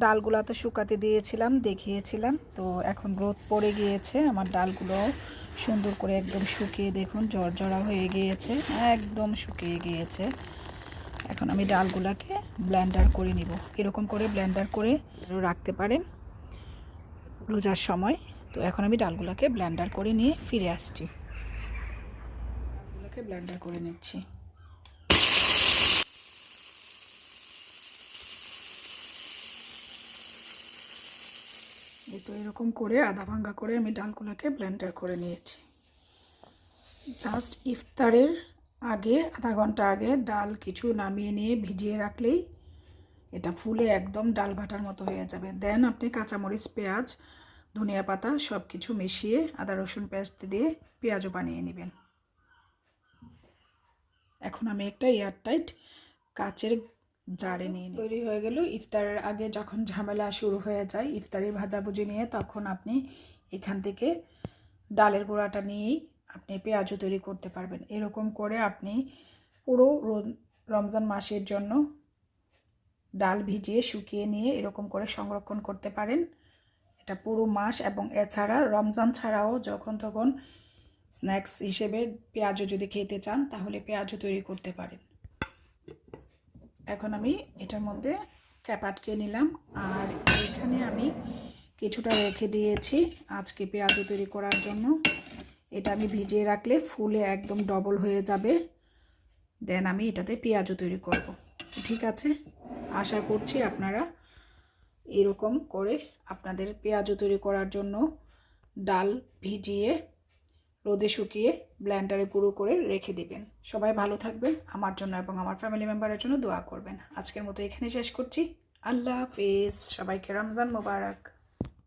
ডালগুলো তো শুকাতে দিয়েছিলাম, দেখিয়েছিলাম। তো এখন রোদ পড়ে গিয়েছে, আমার ডালগুলো সুন্দর করে একদম শুকিয়ে দেখুন জর্জরা হয়ে গিয়েছে, একদম শুকিয়ে গিয়েছে। এখন আমি ডালগুলোকে ব্ল্যান্ডার করে নিব। এরকম করে ব্ল্যান্ডার করে রাখতে পারেন রোজার সময়। তো এখন আমি ডালগুলোকে ব্ল্যান্ডার করে নিয়ে ফিরে আসছি। ডালগুলোকে ব্ল্যান্ডার করে নিচ্ছি। এই তো এরকম করে আধা ভাঙ্গা করে আমি ডালগুলোকে ব্লেন্ডার করে নিয়েছি। জাস্ট ইফতারের আগে, আধা ঘণ্টা আগে ডাল কিছু নামিয়ে নিয়ে ভিজিয়ে রাখলেই এটা ফুলে একদম ডাল ভাটার মতো হয়ে যাবে। দেন আপনি কাঁচামরিচ, পেঁয়াজ, ধনিয়া পাতা সব কিছু মিশিয়ে আদা, রসুন পেস্ট দিয়ে পেঁয়াজও বানিয়ে নেবেন। এখন আমি একটা এয়ারটাইট কাচের জারে নিয়ে তৈরি হয়ে গেল। ইফতারের আগে যখন ঝামেলা শুরু হয়ে যায় ইফতারি ভাজাভুজি নিয়ে তখন আপনি এখান থেকে ডালের গুঁড়াটা নিয়েই আপনি পেঁয়াজও তৈরি করতে পারবেন। এরকম করে আপনি পুরো র- রমজান মাসের জন্য ডাল ভিজিয়ে শুকিয়ে নিয়ে এরকম করে সংরক্ষণ করতে পারেন। এটা পুরো মাস এবং এছাড়া রমজান ছাড়াও যখন তখন স্ন্যাক্স হিসেবে পেঁয়াজও যদি খেতে চান তাহলে পেঁয়াজও তৈরি করতে পারেন। এখন আমি এটার মধ্যে ক্যাপ আটকে নিলাম। আর এখানে আমি কিছুটা রেখে দিয়েছি আজকে পেঁয়াজও তৈরি করার জন্য। এটা আমি ভিজিয়ে রাখলে ফুলে একদম ডবল হয়ে যাবে। দেন আমি এটাতে পেঁয়াজও তৈরি করব। ঠিক আছে? আশা করছি আপনারা এরকম করে আপনাদের পেঁয়াজও তৈরি করার জন্য ডাল ভিজিয়ে রোদে শুকিয়ে ব্ল্যান্ডারে গুঁড়ো করে রেখে দিবেন। সবাই ভালো থাকবেন, আমার জন্য এবং আমার ফ্যামিলি মেম্বারের জন্য দোয়া করবেন। আজকের মতো এখানে শেষ করছি। আল্লাহ হাফিজ। সবাইকে রমজান মোবারক।